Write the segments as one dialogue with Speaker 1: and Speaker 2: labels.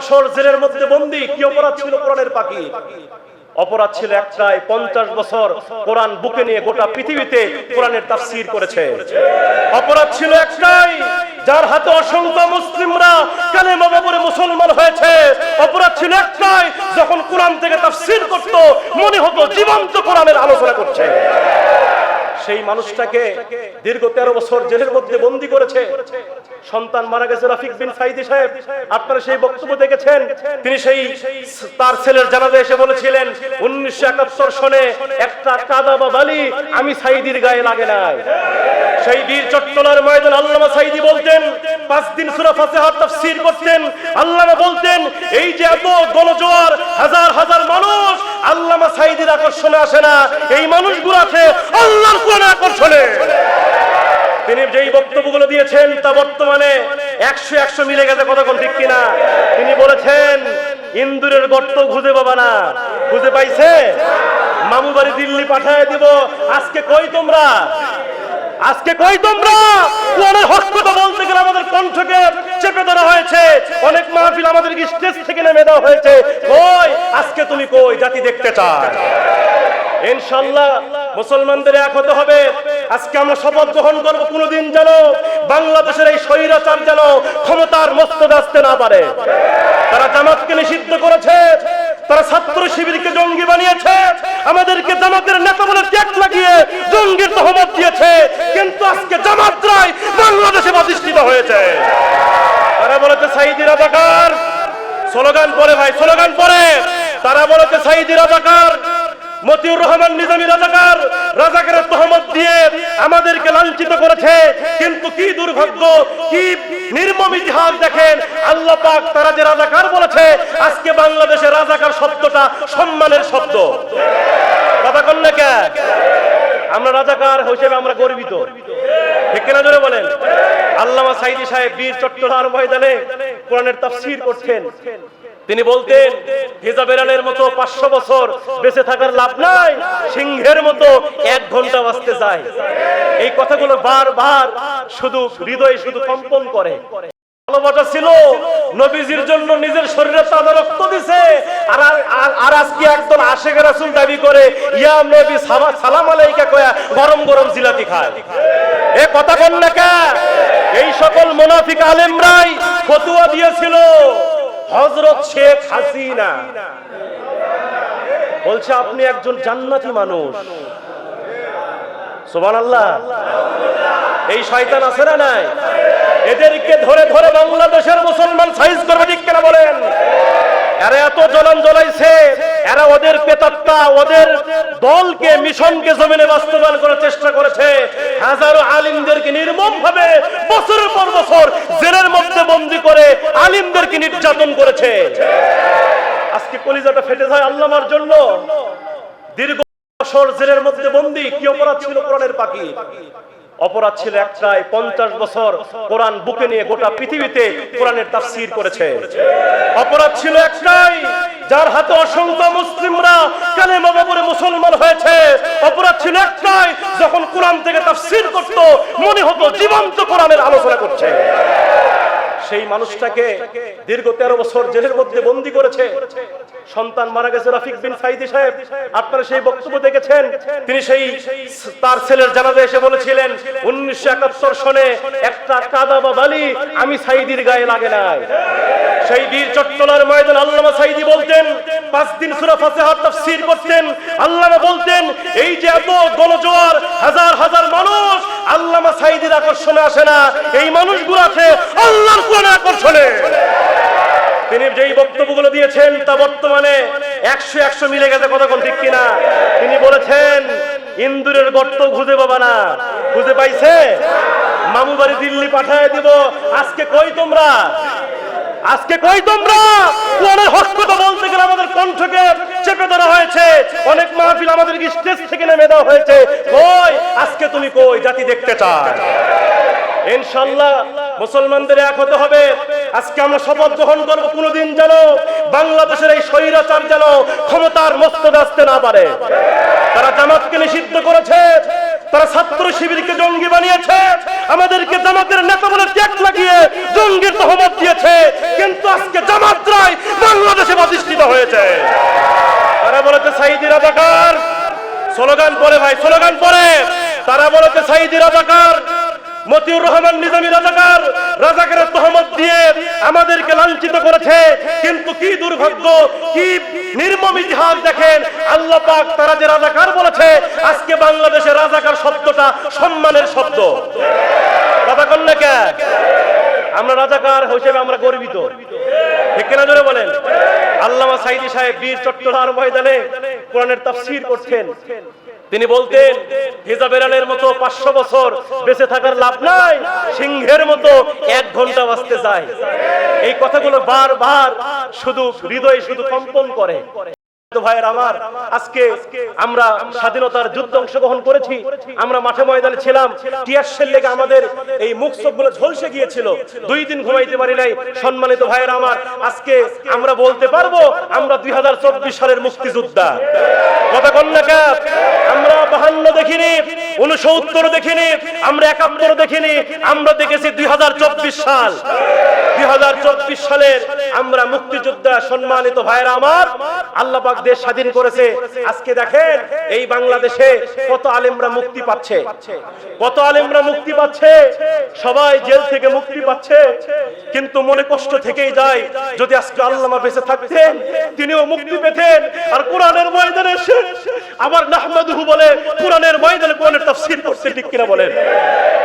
Speaker 1: বছর জেলের মধ্যে বন্দি, কি অপরাধ ছিল কোরআনের পাখি? অপরাধ ছিল একটাই পঞ্চাশ বছর কোরআন বুকে নিয়ে গোটা পৃথিবীতে কোরআনের তাফসির করেছে। অপরাধ ছিল একটাই যার হাতে অসংখ্য মুসলিমরা কালেমা পরে মুসলমান হয়েছে। অপরাধ ছিল একটাই যখন কোরআন থেকে তাফসির করত, মনে হতো জীবন্ত কোরআনের আলোচনা করছে। সেই মানুষটাকে দীর্ঘ তেরো বছর জেলের মধ্যে বন্দি করেছে। সন্তান মারা গেছে রাফিক বিন সাইদি সাহেব। আপনারা সেই বক্তব্য দেখেছেন? তিনি সেই তার ছেলের জানাজা এসে বলেছিলেন, উনিশশো একাত্তর সনে একটা কাদা বা বালি আমি সাইদির গায়ে লাগে নাই। সেই বীর চট্টলার ময়দান আল্লামা সাইদি বলতেন, পাঁচ দিন সুরা ফাতিহা তাফসীর করতেন। আল্লামা বলতেন, এই যে এত গণজোয়ার, হাজার হাজার মানুষ সাইদির আকর্ষণে আসে না। এই মানুষগুলো আছে আল্লাহর কোন আকর্ষণে। তিনি যেই বক্তব্যগুলো দিয়েছেন তা বর্তমানে একশো একশো মিলে গেছে কতক্ষণ, ঠিক কিনা? তিনি বলেছেন, ইন্দুরের গর্ত খুঁজে পাবা না। খুঁজে পাইছে? মামু বাড়ি দিল্লি পাঠায় দিব। আজকে কই তোমরা? আজকে কই তোমরা? কোরআনের হক কথা বলতে গেলে আমাদের কণ্ঠকে চেপে ধরা হয়েছে। অনেক মাহফিল আমাদের স্টেজ থেকে নেমে দেওয়া হয়েছে। কই? আজকে তুমি কই? জাতি দেখতে চায়। ইনশাল্লাহ মুসলমানদের এক হতে হবে। আজকে আমরা শপথ গ্রহণ করব কোনোদিন যেন বাংলাদেশের এই স্বৈরাচার যেন ক্ষমতার মস্তদ আসতে না পারে। তারা জামাতকে নিষিদ্ধ করেছে। তারা ছাত্র শিবিরকে জঙ্গি বানিয়েছে। আমাদেরকে জামাতের নেতা বলে ট্যাগ লাগিয়ে জঙ্গির তহমত দিয়েছে। কিন্তু আজকে জামাতরাই বাংলাদেশে প্রতিষ্ঠিত হয়েছে। তারা বলেছে সাইদি রাজাকার স্লোগান পরে ভাই, স্লোগান পরে। তারা বলেছে সাইদি রাজাকার মতিউর রহমান নিজামী রাজাকার, রাজাকারের তহমত দিয়ে আমাদেরকে লাঞ্ছিত করেছে। কিন্তু কি দুর্ভাগ্য, কি নির্মম ইতিহাস দেখেন, আল্লাহ পাক তারা যে রাজাকার বলেছে, আজকে বাংলাদেশে রাজাকার শব্দটা সম্মানের শব্দ। কথা কন্যা কে? আমরা রাজাকার হিসেবে আমরা গর্বিত। আল্লামা সাইদি সাহেব বীর চট্টলার ময়দানে কোরআনের তাফসীর করছেন। তিনি বলতেন হিজাবেরানের মতো পাঁচশো বছর বেঁচে থাকার লাভ নাই, সিংহের মতো এক ঘণ্টা বাঁচতে যায় এই কথাগুলো বারবার শুধু হৃদয়ে শুধু কম্পন করে। ছিল রক্ত দিছে, আর আর- আশেখ রাসূল দাবি করে, ইয়া গরম গরম জিলাপি খায়। কথা? এই সকল মুনাফিক আলেমরাই ফতুয়া দিয়েছিল। হযরত শেখ হাসিনা। বলছে, আপনি একজন জান্নাতি মানুষ। সুবহানাল্লাহ। এই শয়তান আছে না নাই? এদেরকে ধরে ধরে বাংলাদেশের মুসলমান সাইজ করবে ঠিক কেনা বলেন? এরা এত জ্বলন জ্বলাইছে। এরা ওদের পেতাত্তা ওদের দলকে, মিশনকে জমিনে বাস্তবায়ন করার চেষ্টা করেছে। হাজারো আলিমদেরকে নির্মম ভাবে বছরের পর বছর জেলের মধ্যে বন্দি করে আলিমদেরকে নির্যাতন করেছে। আজকে কলিজাটা ফেটে যায় আল্লামার জন্য। দীর্ঘ বছর জেলের মধ্যে বন্দি, কি অপরাধ ছিল কোরআনের পাখি? অপরাধ ছিল একটাই, পঞ্চাশ বছর কোরআন বুকে নিয়ে গোটা পৃথিবীতে কোরআনের তাফসির করেছে। অপরাধ ছিল একটাই যার হাতে অসংখ্য মুসলিমরা কালেমা বাবরে মুসলমান হয়েছে, অপরাধ ছিল একটাই, যখন কোরআন থেকে তাফসির করত, মনে হতো জীবন্ত কোরআনের আলোচনা করছে। সেই মানুষটাকে দীর্ঘ তেরো বছর জেলের মধ্যে বন্দি করেছে। সন্তান মারা গেছে রাফিক বিন সাইদি সাহেব। আপনারা সেই বক্তব্য দেখেছেন? তিনি সেই তার ছেলের জানাজা এসে বলেছিলেন, উনিশশো একাত্তর সনে একটা কাদা বা বালি আমি সাইদির গায়ে লাগে নাই। সেই বীর চট্টলার ময়দান আল্লামা সাইদি বলতেন, পাঁচ দিন সুরা ফাতিহা তাফসীর করতেন। আল্লামা বলতেন, এই যে এত গণজোয়ার, হাজার হাজার মানুষ আল্লামা সাইদির আকর্ষণে আসে না। এই মানুষগুলো আছে আল্লাহর কোন আকর্ষণে তিনি যেই বক্তব্যগুলো দিয়েছেন তা বর্তমানে একশো একশো মিলে গেছে, কতক্ষণ ঠিক কিনা? তিনি বলেছেন, ইন্দুরের গর্ত খুঁজে পাবা না। খুঁজে পাইছে? মামু বাড়ি দিল্লি পাঠায় দিব। আজকে কই তোমরা? আজকে কই তোমরা? কোরআনের হক কথা বলতে গেলে আমাদের কণ্ঠকে চেপে ধরা হয়েছে। অনেক মাহফিল আমাদের স্টেজ থেকে নেমে দেওয়া হয়েছে। কই? আজকে তুমি কই? জাতি দেখতে চায়। ইনশাল্লাহ মুসলমানদের এক হতে হবে। আজকে আমরা শপথ গ্রহণ করব কোনোদিন যেন বাংলাদেশের এই স্বৈরাচার যেন ক্ষমতার মস্ত আসতে না পারে। তারা জামাতকে নিষিদ্ধ করেছে, তারা ছাত্র শিবিরকে জঙ্গি বানিয়েছে, আমাদেরকে জামাতের নেতা বলে ত্যাগ লাগিয়ে জঙ্গির তহমত দিয়েছে, কিন্তু আজকে জামাত রায় বাংলাদেশে প্রতিষ্ঠিত হয়েছে। তারা বলেছে সাইদি রাজাকার স্লোগান পরে ভাই, স্লোগান পরে তারা বলেছে সাইদি রাজাকার মতিউর রহমান নিজামী রাজাকার রাজাকারের তহমত দিয়ে আমাদেরকে লাঞ্ছিত করেছে। কিন্তু কি দুর্ভাগ্য, কি নির্মম ইতিহাস দেখেন, আল্লাহ পাক তারা যে রাজাকার বলেছে, আজকে বাংলাদেশে রাজাকার শব্দটা সম্মানের শব্দ। কথা কন কে? আমরা রাজাকার হিসেবে আমরা গর্বিত। ঠিক জোরে বলেন? আল্লামা সাইদি সাহেব বীর চট্টলার ময়দানে কোরআনের তাফসীর করছেন তিনি বলতেন হিজাবেরানের মতো পাঁচশো বছর বেঁচে থাকার লাভ নাই, সিংহের মতো এক ঘণ্টা বাঁচতে যায় এই কথাগুলো বারবার শুধু হৃদয় শুধু কম্পন করে। ভাইয়ের আমার আমরা স্বাধীনতার দুই দিন ঘুমাইতে পারি দুই সালের মুক্তিযোদ্ধা। কথা আমরা উনসত্তর দেখিনি আমরা একাত্তর দেখিনি, আমরা দেখেছি দুই হাজার চব্বিশ সাল। দুই হাজার চব্বিশ সালের আমরা মুক্তিযোদ্ধা, সম্মানিত ভাইয়েরা আমার আল্লাহ পাক দেশ স্বাধীন করেছে। আজকে দেখেন এই বাংলাদেশে কত আলেমরা মুক্তি পাচ্ছে। কত আলেমরা মুক্তি পাচ্ছে। সবাই জেল থেকে মুক্তি পাচ্ছে। কিন্তু মনে কষ্ট থেকেই যায় যদি আজকে আল্লামা বেঁচে থাকতেন, তিনিও মুক্তি পেতেন। আর কোরআনের ময়দানে এসে আবার নাহমাদুহু বলে কোরআনের ময়দানে কোরআনের তাফসীর করছে ঠিক কিনা বলেন?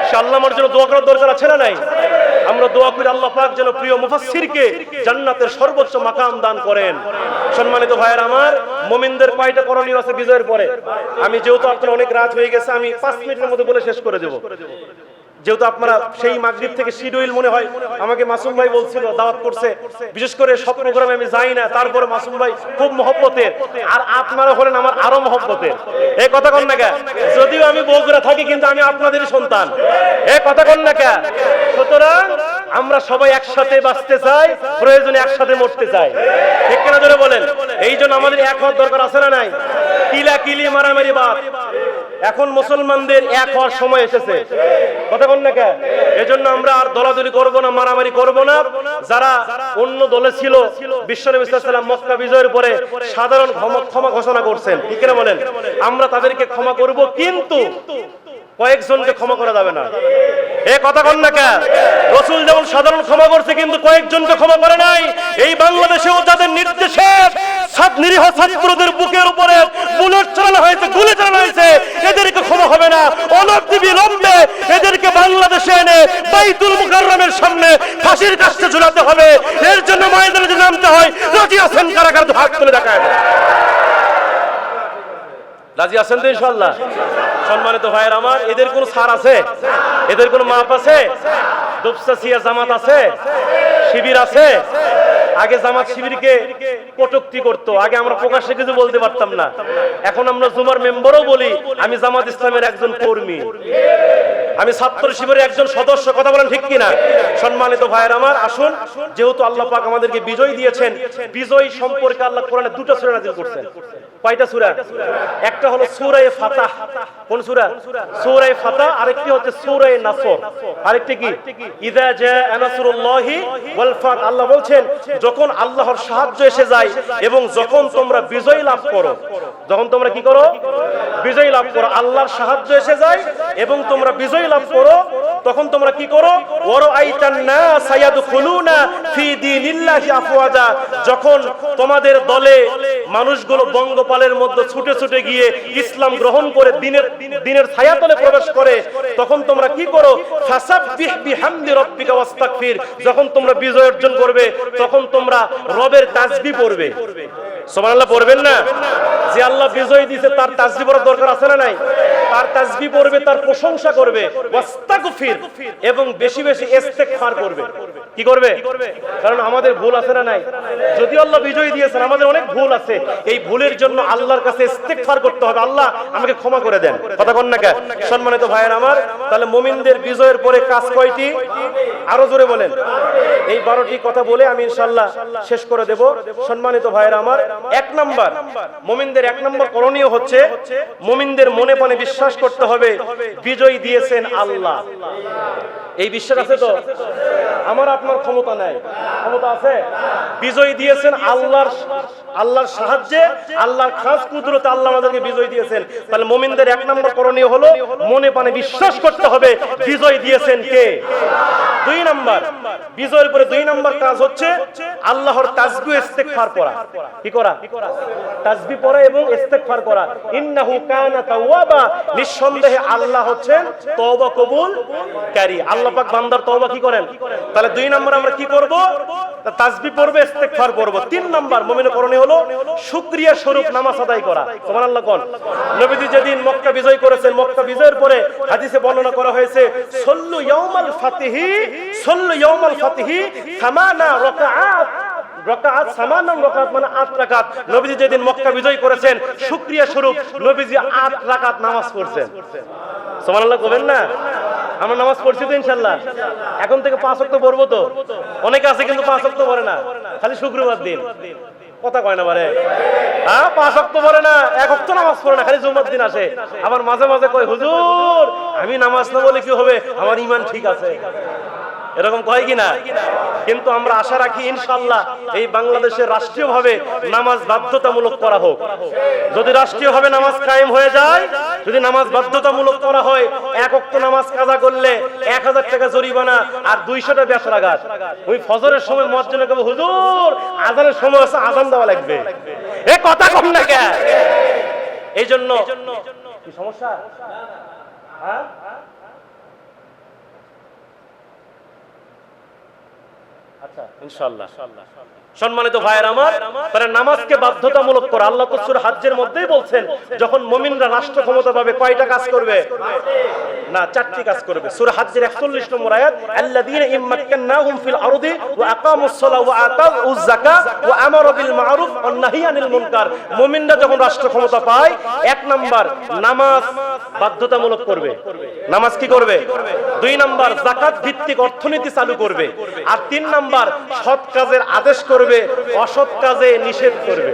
Speaker 1: সে আল্লামার জন্য দোয়া করার দরকার আছে না নাই? আমরা দোয়া করি আল্লাহ পাক যেন প্রিয় মুফাসসিরকে জান্নাতের সর্বোচ্চ মাকাম দান করেন। সম্মানিত ভাইয়ের আমার, মুমিনদের কয়টা করণীয় আছে বিজয়ের পরে। আমি যেহেতু আপনার অনেক রাত হয়ে গেছে, আমি পাঁচ মিনিটের মধ্যে বলে শেষ করে দেব। যেহেতু আপনারা সেই মাগরিব থেকে শিডিউল মনে হয়, আমাকে মাসুম ভাই বলছিল, দাওয়াত করছে। বিশেষ করে সব প্রোগ্রামে আমি যাই না, তারপরে মাসুম ভাই খুব মহব্বতের। আর আপনারা হলেন আমার আরও মহব্বতের। এই কথা কন না যদিও আমি বগুড়া থাকি, কিন্তু আমি আপনাদেরই সন্তান। এই কথা কন না সুতরাং আমরা সবাই একসাথে বাঁচতে চাই, প্রয়োজনে একসাথে মরতে চাই। ঠিক কিনা ধরে বলেন? এই জন্য আমাদের এক হওয়ার দরকার আছে না নাই? কিলা কিলি মারামারি বাদ। এখন মুসলমানদের এক হওয়ার সময় এসেছে। কথা এজন্য আমরা আর দলাদলি করব না, মারামারি করব না। যারা অন্য দলে ছিল বিশ্বনবী সাল্লাল্লাহু মক্কা বিজয়ের পরে সাধারণ ক্ষমা ঘোষণা করছেন। বলেন? আমরা তাদেরকে ক্ষমা করব, কিন্তু কয়েকজনকে ক্ষমা করা যাবে না। এ কথা কন না কেন? রসুল যেমন সাধারণ ক্ষমা করছে, কিন্তু কয়েকজনকে ক্ষমা করে নাই। এই বাংলাদেশেও যাদের নির্দেশে সব নিরীহ ছাত্রদের বুকের উপরে বুলেট চালানো হয়েছে, গুলি চালানো হয়েছে, এদেরকে ক্ষমা হবে না। অনব্দি বিলম্বে এদেরকে বাংলাদেশে এনে বাইতুল মুকাররমের সামনে ফাঁসির কাছে ঝুলাতে হবে। এর জন্য ময়দানে যদি নামতে হয়, রাজি আছেন কারাগার হাত তুলে দেখায় রাজি আছেন তো ইনশাল্লাহ সম্মানিত ভাইয়ের আমার, এদের কোন সার আছে? এদের কোন মাপ আছে? জামাত আছে? শিবির আছে? আগে জামাত শিবিরকে কটুক্তি করত, আগে আমরা প্রকাশ্যে কিছু বলতে পারতাম না। এখন আমরা জুমার মেম্বারও বলি, আমি জামাত ইসলামের একজন কর্মী। আমি ছাত্র শিবিরের একজন সদস্য, কথা বলেন ঠিক কিনা? সম্মানিত ভাইয়ের আমার, আসুন। যেহেতু আল্লাহ পাক আমাদেরকে বিজয় দিয়েছেন, বিজয় সম্পর্কে আল্লাহ কোরআনে দুটো সূরা নাযিল করছেন। কয়টা সূরা? একটা হলো সূরায়ে ফাতাহ। কোন সূরা? সূরায়ে ফাতাহ, আরেকটি হচ্ছে সূরায়ে নাসর। আরেকটি কি? ইযা জাআ নাসরুল্লাহি ওয়াল ফাত। আল্লাহ বলছেন, যখন আল্লাহর সাহায্য এসে যায় এবং যখন তোমরা বিজয় লাভ করো, যখন তোমরা কি করো? বিজয় লাভ করো। আল্লাহর সাহায্য এসে যায় এবং তোমরা বিজয় লাভ করো তখন তোমরা কি করো? ওয়ারো আইতান নাস ইয়াদখুলুনা যখন তোমাদের দলে মানুষগুলো বঙ্গপালের মধ্যে ছুটে ছুটে গিয়ে ইসলাম গ্রহণ করে দিনের দিনের ছায়াতলে প্রবেশ করে, তখন তোমরা কি করো? যখন তোমরা বিজয় অর্জন করবে, তখন তোমরা রবের তাসবিহ পড়বে। তার দরকার আছে না নাই? তার পড়বে, তার প্রশংসা করবে। এবং বেশি বেশি করবে। কি করবে? কারণ আমাদের ভুল আছে না নাই? যদি আল্লাহ বিজয় দিয়েছেন, আমাদের অনেক ভুল আছে। এই ভুলের জন্য আল্লাহর কাছে ইস্তেগফার করতে হবে। আল্লাহ আমাকে ক্ষমা করে দেন। কথা কন না সম্মানিত ভাইয়ের আমার তাহলে মুমিনদের বিজয়ের পরে কাজ কয়টি? আরও জোরে বলেন। এই বারোটি কথা বলে আমি ইনশাল্লাহ শেষ করে দেব। সম্মানিত ভাইয়ের আমার, এক নাম্বার, মুমিনদের এক নম্বর করণীয় হচ্ছে মুমিনদের মনে মনে বিশ্বাস করতে হবে, বিজয় দিয়েছেন আল্লাহ। এই বিশ্বাস আছে তো? আমার আপনার ক্ষমতা নাই। ক্ষমতা আছে? বিজয় দিয়েছেন আল্লাহর আল্লাহর সাহায্যে, আল্লাহর খাস কুদরতে আল্লাহ আমাদেরকে বিজয় দিয়েছেন। তাহলে মোমিনদের এক নম্বর করণীয় হলো মনে পানে বিশ্বাস করতে হবে। বিজয় দিয়েছেন কে? দুই নাম্বার। বিজয়ের পরে দুই নাম্বার কাজ হচ্ছে আল্লাহর তাজবি ইস্তেগফার করা কি করা? তাজবি পড়া এবং ইস্তেগফার করা। ইন্নাহু কানা তাওয়াবা। নিঃসন্দেহে আল্লাহ হচ্ছেন তওবা কবুল কারি আল্লাহ পাক বান্দার তওবা কি করেন? তাহলে দুই নাম্বার আমরা কি করব? তাজবি পড়বে, ইস্তেগফার করব তিন নাম্বার মুমিনের করণীয় হলো শুকরিয়া স্বরূপ নামাজ আদায় করা। সুবহানাল্লাহ কোন। নবীজি যেদিন মক্কা বিজয় করেছেন, মক্কা বিজয়ের পরে হাদিসে বর্ণনা করা হয়েছে, সল্লু ইয়াউমাল ফাতিহি, সল্লু ইয়াউমাল ফাতিহি সামানা রাকাআত। মানে আট রাকাত। নবীজি যেদিন মক্কা বিজয় করেছেন, শুকরিয়া স্বরূপ নবীজি আট রাকাত নামাজ পড়ছেন। সুবহানাল্লাহ না? আমরা নামাজ পড়ছি তো ইনশাল্লাহ এখন থেকে পাঁচ অক্ট পড়ব তো? অনেকে আছে কিন্তু পাঁচ অক্ট পড়ে না। খালি শুক্রবার দিন। কথা কয় না বারে হ্যাঁ? পাঁচ অক্ট পড়ে না, এক অক্ট নামাজ পড়ে না, খালি জুমার দিন আসে। আবার মাঝে মাঝে কয়, হুজুর, আমি নামাজ না বলে কি হবে? আমার ইমান ঠিক আছে। এরকম কয় কিনা? কিন্তু আমরা আশা রাখি ইনশাল্লাহ এই বাংলাদেশের রাষ্ট্রীয়ভাবে নামাজ বাধ্যতামূলক করা হোক। যদি রাষ্ট্রীয়ভাবে নামাজ কায়েম হয়ে যায়, যদি নামাজ বাধ্যতামূলক করা হয়, এক অক্ত নামাজ কাজা করলে এক হাজার টাকা জরিমানা আর দুইশোটা বেসরাঘাত ওই ফজরের সময় মজ্জনে কবে হুজুর, আজানের সময় আছে আজান দেওয়া লাগবে। এ কথা কম না কে এই জন্য কি সমস্যা? হ্যাঁ? আচ্ছা ইনশাআল্লাহ সম্মানিত ভাইয়ের আমার, তারা নামাজকে বাধ্যতামূলক করে, আল্লাহ তো সূরা হাজ্জের মধ্যেই বলছেন, যখন মুমিনরা রাষ্ট্র ক্ষমতা পাবে কয়টা কাজ করবে? না, চারটি কাজ করবে। সূরা হাজ্জের 41 নম্বর আয়াত ফিল আরদি মা'রুফ মুনকার। মুমিনরা যখন রাষ্ট্র ক্ষমতা পায়, এক নাম্বার নামাজ বাধ্যতামূলক করবে। নামাজ কি করবে? দুই নাম্বার যাকাত ভিত্তিক অর্থনীতি চালু করবে। আর তিন নাম্বার সৎ কাজের আদেশ করবে। অসৎ কাজে নিষেধ করবে।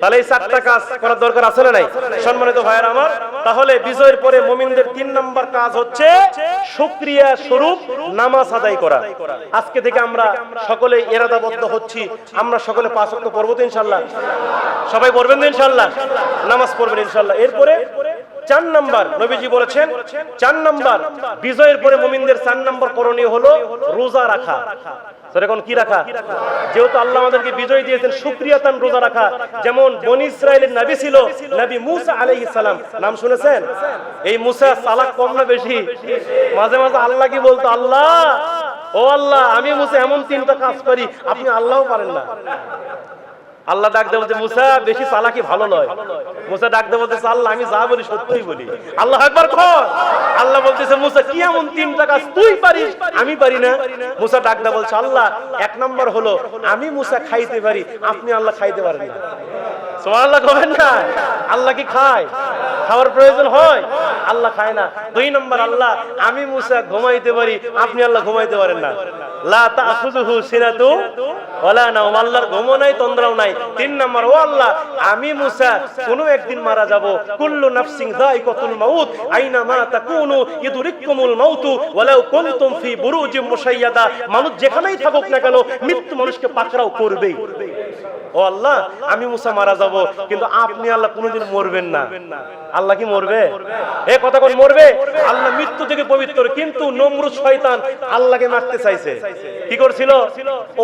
Speaker 1: তাহলে এই চারটা কাজ করার দরকার না নাই? সম্মানিত ভাইয়ের আমার, তাহলে বিজয়ের পরে মুমিনদের তিন নাম্বার কাজ হচ্ছে শুকরিয়া স্বরূপ নামাজ আদায় করা। আজকে থেকে আমরা সকলে এরাদাবদ্ধ হচ্ছি। আমরা সকলে পাঁচ ওয়াক্ত পড়ব তো ইনশাল্লাহ। সবাই পড়বেন তো ইনশাল্লাহ? নামাজ পড়বেন ইনশাল্লাহ। এরপরে চার নাম্বার নবীজি বলেছেন, চার নাম্বার বিজয়ের পরে মুমিনদের চার নাম্বার করণীয় হলো রোজা রাখা। কি রাখা? যেহেতু আল্লাহ আমাদেরকে বিজয় দিয়েছেন সুক্রিয়াতান রোজা রাখা। যেমন বনি ইসরায়েলের নবী ছিল, নবী মুসা আলাইহিস সালাম। নাম শুনেছেন? এই মুসা সালাক কম না বেশি? মাঝে মাঝে আল্লাহ কি বলতো? আল্লাহ! ও আল্লাহ, আমি মুসা এমন তিনটা কাজ করি, আপনি আল্লাহও পারেন না। আল্লাহ ডাক দেয় বলছে, মুসা বেশি চালাকি ভালো নয় মুসা ডাক দেয় বলতেছে আল্লাহ আমি যা বলি সত্যই বলি। আল্লাহ একবার কর। আল্লাহ বলতেছে, মুসা, কি এমন তিনটা কাজ তুই পারিস? আমি পারি না। মুসা ডাক দেয় বলছে, আল্লাহ, এক নম্বর হলো, আমি মুসা খাইতে পারি, আপনি আল্লাহ খাইতে পারেন না। সুবহানাল্লাহ কবেন না? আল্লাহ কি খায়? খাওয়ার প্রয়োজন হয়? আল্লাহ খায় না। দুই নম্বর, আল্লাহ, আমি মুসা ঘুমাইতে পারি, আপনি আল্লাহ ঘুমাইতে পারেন না। নাই তিন নম্বর আমি কোনো একদিন মারা যাব। কুল্লু মানুষ যেখানেই থাকুক না কেন, মৃত্যু মানুষকে পাকড়াও করবেই। ও আল্লাহ, আমি মুসা মারা যাব, কিন্তু আপনি আল্লাহ কোনোদিন মরবেন না। আল্লাহ কি মরবে? এ কথা কোন মরবে? আল্লাহ মৃত্যু থেকে পবিত্র, কিন্তু নমরুদ শয়তান আল্লাহকে মারতে চাইছে। কি করছিল?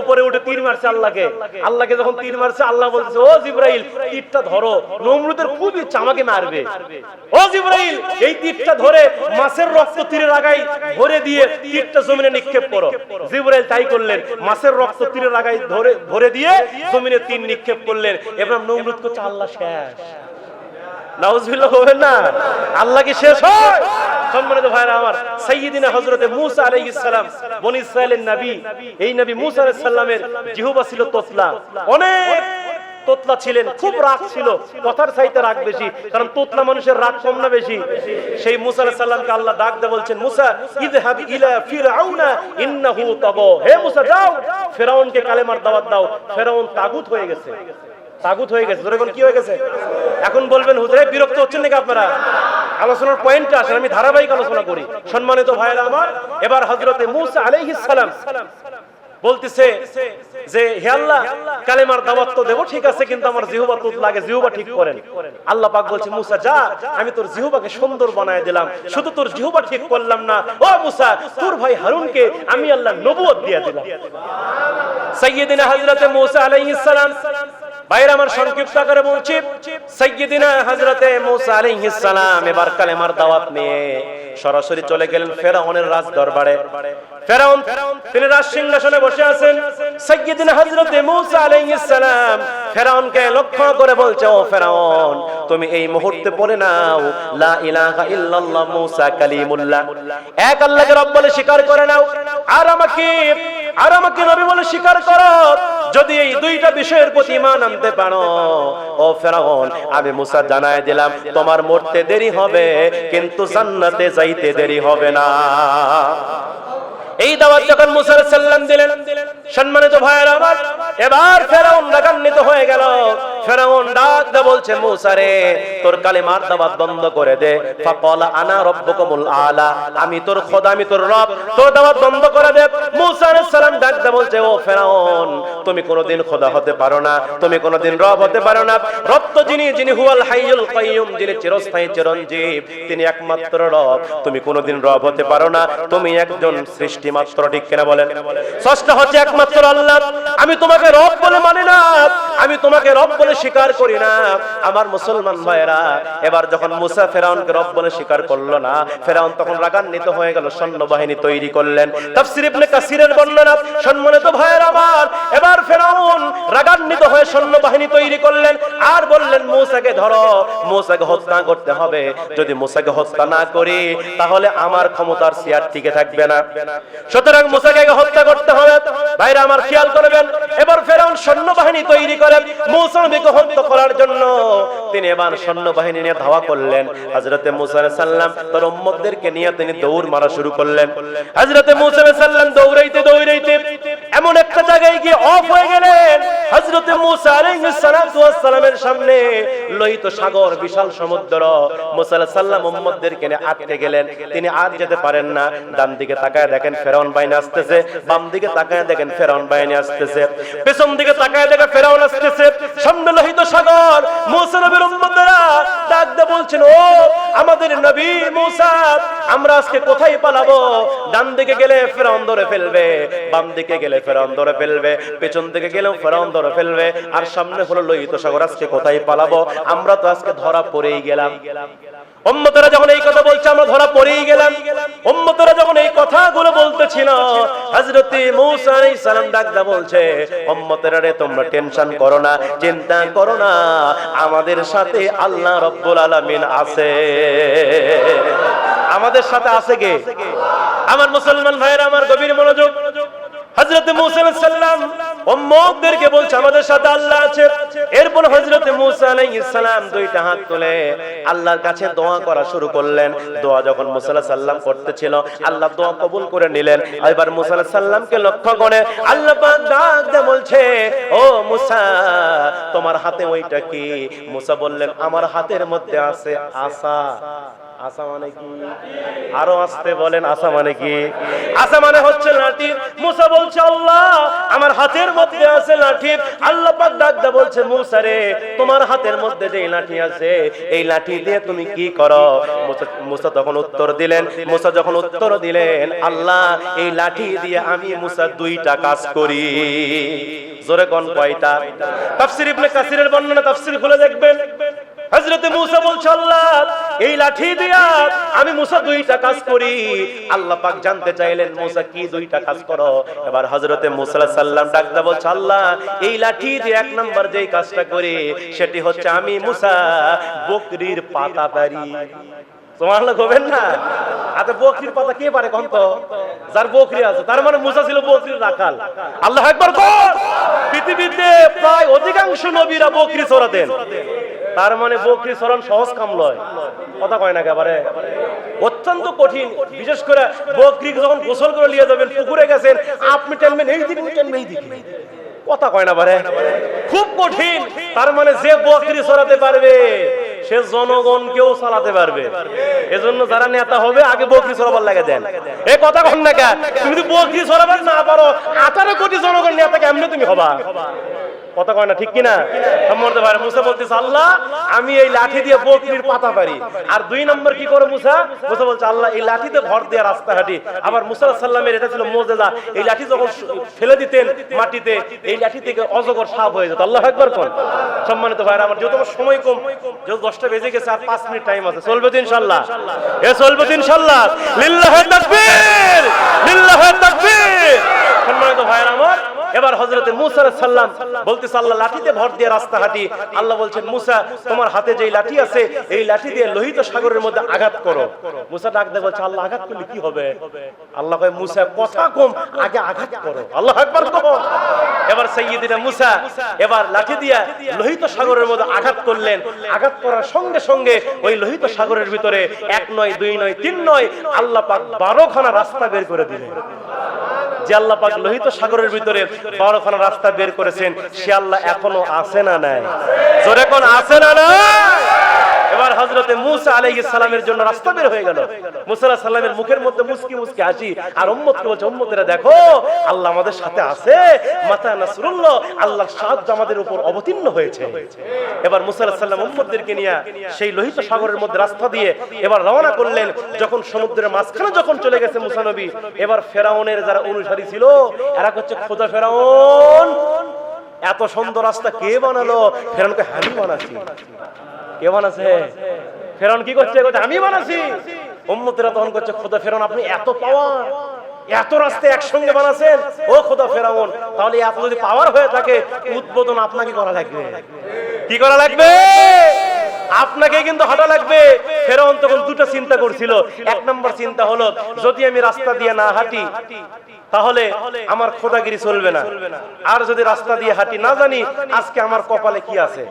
Speaker 1: উপরে উঠে তীর মারছে আল্লাহকে। আল্লাহকে যখন তীর মারছে, আল্লাহ বলছে ও জিব্রাইল, তীরটা ধরো। নমরুদের খুব ইচ্ছা, আমাকে মারবে। ও জিব্রাইল, এই তীরটা ধরে মাছের রক্ত তীরের আগায় ভরে দিয়ে তীরটা জমিনে নিক্ষেপ করো। জিব্রাইল তাই করলেন। মাছের রক্ত তীরের আগায় ধরে, ভরে দিয়ে জমিনে তীর নিক্ষেপ করলেন। এবার নমরুদ করছে, আল্লাহ শেষ। খুব রাগ ছিল, কথার রাগ বেশি, কারণ তোতলা মানুষের রাগ কম না বেশি। সেই মুসা সালামকে আল্লাহ ডাক দিয়ে বলছেন, মুসা ফেরাউনকে কালেমার দাওয়াত দাও। ফেরাউন তাগুত হয়ে গেছে। তাগুত হয়ে গেছে। ধরে কি হয়ে গেছে? এখন বলবেন, হুজুরে বিরক্ত হচ্ছেন নাকি আপনারা? আলোচনার পয়েন্টে আসেন আমি ধারাবাহিক আলোচনা করি। সম্মানিত ভাইয়েরা আমার, এবার হজরতে মুসা আলাইহিস সালাম বলতেছে যে, হে আল্লাহ, কালেমার দাওয়াত তো দেবো, ঠিক আছে, কিন্তু আমার জিহুবা তুত লাগে, জিহুবা ঠিক করেন। আল্লাহ পাক বলছে, মুসা, যা, আমি তোর জিহুবাকে সুন্দর বানায় দিলাম। শুধু তোর জিহুবা ঠিক করলাম না। ও মুসা, তোর ভাই হারুনকে আমি আল্লাহ নবুয়ত দিয়ে দিলাম। সাইয়্যিদিনা হযরতে মুসা আলাইহিস সালাম বাইরে আমার সংক্ষিপ্ত আকারে বলছি, সাইয়্যিদিনা হযরতে মুসা আলাইহিস সালাম এবার কালেমার দাওয়াত নিয়ে সরাসরি চলে গেলেন ফেরাউনের রাজ দরবারে ফেরাউন, তিনি রাজ সিংহাসনে বসে আছেন। সাইয়্যিদিনা হযরতে মুসা আলাইহিস সালাম ফেরাউনকে লক্ষ্য করে বলছে, ও ফেরাউন, তুমি এই মুহূর্তে পড়ে নাও। লা ইলাহা ইল্লাল্লাহ, মুসা কালিমুল্লাহ। এক আল্লাহকে রব বলে স্বীকার করে নাও। আর আমাকে আর আমাকে নবী বলে স্বীকার করো। যদি এই দুইটা বিষয়ের প্রতি ইমান আনতে পারো, ও ফেরাউন, আমি মুসা জানায় দিলাম, তোমার মরতে দেরি হবে, কিন্তু জান্নাতে যাইতে দেরি হবে না। এই দাওয়াত যখন মুসা সাল্লাম দিলেন, সম্মানিত ভাইয়ের আমার, এবার ফেরাউন রাগান্বিত হয়ে গেল। ফেরাউন ডাক দে বলছে, মুসা রে, তোর কালিমার দাওয়াত বন্ধ করে দে। ফাকালা আনা রাব্বুকুমুল আলা। আমি তোর খোদা, আমি তোর রব। তোর দাওয়াত বন্ধ করে দে। মুসা আলাইহিস সালাম ডাক দে বলছে, ও ফেরাউন তুমি কোনোদিন খোদা হতে পারো না, তুমি কোনোদিন রব হতে পারো না। রব তো যিনি যিনি হুয়াল হাইয়ুল কাইয়ুম, যিনি চিরস্থায়ী, চিরঞ্জীব, তিনি একমাত্র রব। তুমি কোনোদিন রব হতে পারো না, তুমি একজন সৃষ্টি মাত্র ঠিক কিনা বলেন? ষষ্ঠ হচ্ছে একমাত্র আল্লাহ। আমি তোমাকে রব বলে মানি না, আমি তোমাকে রব বলে স্বীকার করি না। আমার মুসলমান ভাইয়েরা, এবার যখন মুসা ফেরাউনকে রব বলে স্বীকার করল না, ফেরাউন তখন রাগান্বিত হয়ে গেল, সৈন্যবাহিনী তৈরি করলেন। তাফসীর ইবনে কাসিরের বর্ণনা, সম্মানিত ভাইয়েরা আমার, এবার ফেরাউন রাগান্বিত হয়ে সৈন্য বাহিনী তৈরি করলেন। আর বললেন, মুসাকে ধরো, মুসাকে হত্যা করতে হবে। যদি মুসাকে হত্যা না করি, তাহলে আমার ক্ষমতার চেয়ার টিকে থাকবে না। সুতরাং মুসাকে হত্যা করতে হবে। ভাইরা আমার খেয়াল করবেন, এবার ফেরাউন সৈন্য বাহিনী তৈরি করেন মুসা হত্যা করার জন্য। তিনি এবার সৈন্যবাহিনী নিয়ে ধাওয়া করলেন। হযরতে মুসা সালাম তার উম্মতদেরকে নিয়ে তিনি দৌড় মারা শুরু করলেন। হযরতে মুসা সালাম দৌড়াইতে দৌড়াইতে এমন একটা জায়গায় গিয়ে অফ হয়ে গেলেন। হযরতে মুসা আলাইহিস সালাতু ওয়াস সালামের সামনে লোহিত সাগর, বিশাল সমুদ্র। মুসা আলাইহিস সালাম উম্মতদেরকে নিয়ে আটকে গেলেন। তিনি আর যেতে পারেন না। ডান দিকে তাকায় দেখেন ফেরাউন বাহিনী আসতেছে, বাম দিকে তাকায় দেখেন ফেরাউন বাহিনী আসতেছে, পেছন দিকে তাকায় দেখেন ফেরাউন আসতেছে। সামনে লোহিত সাগর, মুসা আজকে কোথায় পালাবো? গেলে ধরে ফেলবে, বাম দিকে গেলে ধরে ফেলবে, পেছন দিকে ধরে ফেলবে। আর সামনে হলো লোহিত সাগর, আজকে কোথায় পালাবো? আমরা তো আজকে ধরা পড়েই গেলাম। এই কথা বলছে, আমরা ধরা গেলাম। টেনশন করো না, চিন্তা করো না, আমাদের সাথে আল্লাহ রাব্বুল আলামিন আছে। আমাদের সাথে আছে কে? আমার মুসলমান ভাইয়েরা, আমার গভীর মনোযোগ। আল্লাহ দোয়া কবুল করে নিলেন। এবার মুসা সালামকে লক্ষ্য করে আল্লাহ বলছে, ও মুসা, তোমার হাতে ওইটা কি? মুসা বললেন, আমার হাতের মধ্যে আছে আসা আসা মানে কি আরও আসতে বলেন আসা মানে কি আসা মানে হচ্ছে লাঠি মুসা বলছে, আল্লাহ, আমার হাতের মধ্যে আছে লাঠি আল্লাহ পাক ডাক বলছে, মুসা রে, তোমার হাতের মধ্যে যে লাঠি আছে, এই লাঠি দিয়ে তুমি কি করো? মুসা তখন উত্তর দিলেন, মুসা যখন উত্তর দিলেন, আল্লাহ, এই লাঠি দিয়ে আমি মুসা দুইটা কাজ করি। জোরে কোন কয়টা? তাফসীর ইবনে কাসিরের বর্ণনা, তাফসীর খুলে দেখবেন। হযরতে মুসা বলছে, আল্লাহ, এই লাঠি দিয়া আমি মুসা দুইটা কাজ করি। আল্লাহ পাক জানতে চাইলেন, মুসা, কি দুইটা কাজ করো? এবার হযরতে মুসা সালাম ডাকতে বলছে, আল্লাহ, এই লাঠি দিয়ে এক নাম্বার যেই কাজটা করি, সেটি হচ্ছে আমি মুসা বকরির পাতা পারি তোমার লোক হবেন না? আচ্ছা বকরির পাতা কে পারে কন্ত যার বকরি আছে, তার মানে মুসা ছিল বকরির রাখাল। আল্লাহ একবার পৃথিবীতে প্রায় অধিকাংশ নবীরা বকরি চড়াতেন তার মানে বকরি চড়ান সহজ কাম লয়। কথা কয় না একেবারে অত্যন্ত কঠিন। বিশেষ করে বকরি যখন গোসল করে নিয়ে যাবেন, পুকুরে গেছেন, আপনি টানবেন, এই দিকে টানবেন, এই দিকে। কথা কয় না পারে খুব কঠিন। তার মানে যে বকরি চড়াতে পারবে, সে জনগণকেও চালাতে পারবে। এজন্য যারা নেতা হবে, আগে বকরি সরাবার লাগে দেন। এই কথা কন না কেন? তুমি যদি বকরি সরাবার না পারো, আঠারো কোটি জনগণ নেতা কেমনে তুমি হবা। কথা কয় না, ঠিক কিনা? সম্মানিত ভাই মুসা বলতেছে, আল্লাহ, আমি এই লাঠি দিয়ে বকরির পাতা পারি। আর দুই নম্বর কি করে মুসা? মুসা বলছে, আল্লাহ, এই লাঠিতে ভর দেওয়া রাস্তা হাঁটি আবার মুসা সাল্লামের এটা ছিল মোজেদা এই লাঠি যখন ফেলে দিতেন মাটিতে, এই লাঠি থেকে অজগর সাপ হয়ে যেত। আল্লাহ একবার কোন? সম্মানিত ভাইরা, আমার আমার সময় কম, যেহেতু দশটা বেজে গেছে আর পাঁচ মিনিট টাইম আছে। চলবে তো ইনশাল্লাহ এ চলবে তো ইনশাল্লাহ লিল্লাহ তাকবীর! লিল্লাহ তাকবীর! সম্মানিত ভাইরা আমার, এবার হজরতে মুসা সাল্লাম বলতেছে, আল্লাহ লাঠিতে ভর দিয়ে রাস্তা হাঁটি আল্লাহ বলছেন, মুসা, তোমার হাতে যে লাঠি আছে, এই লাঠি দিয়ে লোহিত সাগরের মধ্যে আঘাত করো। মুসা ডাক দিয়ে বলছে, আল্লাহ আঘাত করলে কি হবে? আল্লাহ কয়, মুসা, কথা কম, আগে আঘাত করো। আল্লাহ একবার কম। এবার সাইয়্যিদিনা মুসা, এবার লাঠি দিয়া লোহিত সাগরের মধ্যে আঘাত করলেন। আঘাত করার সঙ্গে সঙ্গে ওই লোহিত সাগরের ভিতরে এক নয়, দুই নয়, তিন নয়, আল্লাহ পাক বারোখানা রাস্তা বের করে দিলেন। যে আল্লাহ পাক লোহিত সাগরের ভিতরে বারোখানা রাস্তা বের করেছেন, সে আল্লাহ এখনও আছে না নাই? জোরে কোন আছে না নাই? এবার হজরতে মুসা আলাইহিস সালামের জন্য রাস্তা বের হয়ে গেল। মুসা সালামের মুখের মধ্যে মুস্কি মুস্কি হাসি আর উম্মতকে বলছে, উম্মতেরা দেখো, আল্লাহ আমাদের সাথে আছে। মাতা নাসরুল্লাহ, আল্লাহর সাহায্য আমাদের উপর অবতীর্ণ হয়েছে। এবার মুসা আলাইহিস সালাম উম্মতদেরকে নিয়ে সেই লোহিত সাগরের মধ্যে রাস্তা দিয়ে এবার রওনা করলেন। যখন সমুদ্রের মাঝখানে যখন চলে গেছে মুসা নবী, এবার ফেরাউনের যারা অনুসারী ছিল, এরা হচ্ছে খোদা ফেরাউন। এত সুন্দর রাস্তা কে বানালো? ফেরাউনকে আমি বানাচ্ছি। কে আছে ফেরন কি করছে? আমি বানাছি। উম্মতেরা তখন করছে খোদা ফেরন আপনি এত পাওয়ার এত রাস্তা একসঙ্গে বানাছেন। ও খোদা ফেরাউন, তাহলে এত যদি পাওয়ার হয়ে থাকে, উদ্বোধন আপনাকে করা লাগবে। কি করা লাগবে? আপনাকে কিন্তু হাঁটা লাগবে। ফেরাউন তখন দুটো চিন্তা করছিল। এক নম্বর চিন্তা হলো, যদি আমি রাস্তা দিয়ে না হাঁটি, তাহলে আমার খোদাগিরি চলবে না। আর যদি রাস্তা দিয়ে হাঁটি না জানি, আজকে আমার কপালে কি আছে?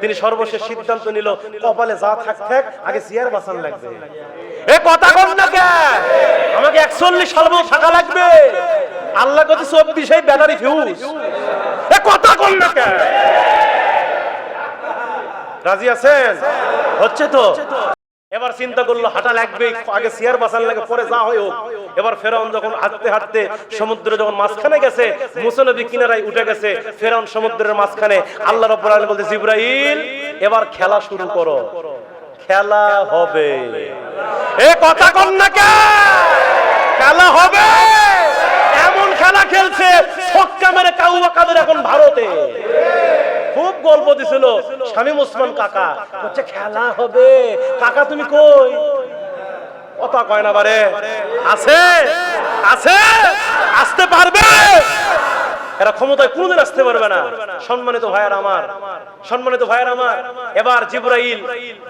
Speaker 1: তিনি সর্বশেষ সিদ্ধান্ত নিল, কপালে যা থাক থাক, আগে চেয়ার বাঁচান লাগবে। এ কথা কম না কে? আমাকে একচল্লিশ মতো থাকা লাগবে। আল্লাহ কত চব্বিশে ব্যাটারি ফিউজ এ কথা কম না কে? রাজি আছেন? হচ্ছে তো? এবার চিন্তা করল, হাঁটা লাগবে, আগে চেয়ার বাঁচান লাগে, পরে যা হয় হোক। এবার ফেরাউন যখন হাঁটতে হাঁটতে সমুদ্রে যখন মাঝখানে গেছে মুসনবী কিনারায় উঠে গেছে, ফেরাউন সমুদ্রের মাঝখানে, আল্লাহ রব্বুল আলামিন বলতে জিব্রাইল, এবার খেলা শুরু করো। খেলা হবে। এ কথা কন না কে? খেলা হবে। এমন খেলা খেলছে, ছক্কা মেরে কাউয়া কাদের এখন ভারতে? খুব গল্প দিছিল শামীম ওসমান কাকা। হচ্ছে খেলা হবে। কাকা তুমি কই? কথা কয় না বারে। আছে? আছে? আসতে পারবে? এরা ক্ষমতায় কোনদিন আসতে পারবে না। সম্মানিত ভাইয়ার আমার সম্মানিত ভাইয়ার আমার এবার জিব্রাইল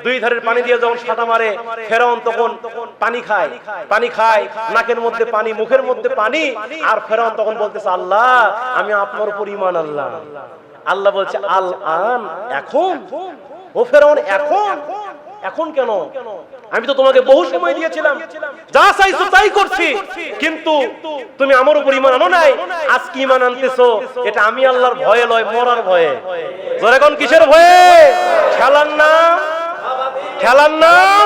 Speaker 1: দুই ধারের পানি দিয়ে যখন সাঁতা মারে ফেরাউন তখন পানি খায়। পানি খায় নাকের মধ্যে পানি মুখের মধ্যে পানি আর ফেরাউন তখন বলতেছে আল্লাহ আমি আপনার উপর ইমান আল্লাহ আল্লাহ বলছে আল আন এখন ও ফেরাউন এখন এখন কেন? আমি তো তোমাকে বহু সময় দিয়েছিলাম। যা চাইছো তাই করছি। কিন্তু তুমি আমার উপর ইমান আনো নাই। আজ কি ইমান আনতেছো। এটা আমি আল্লাহর ভয়ে লয় মরার ভয়ে। জোরে কোন কিসের ভয়ে? খেলার নাম খেলার নাম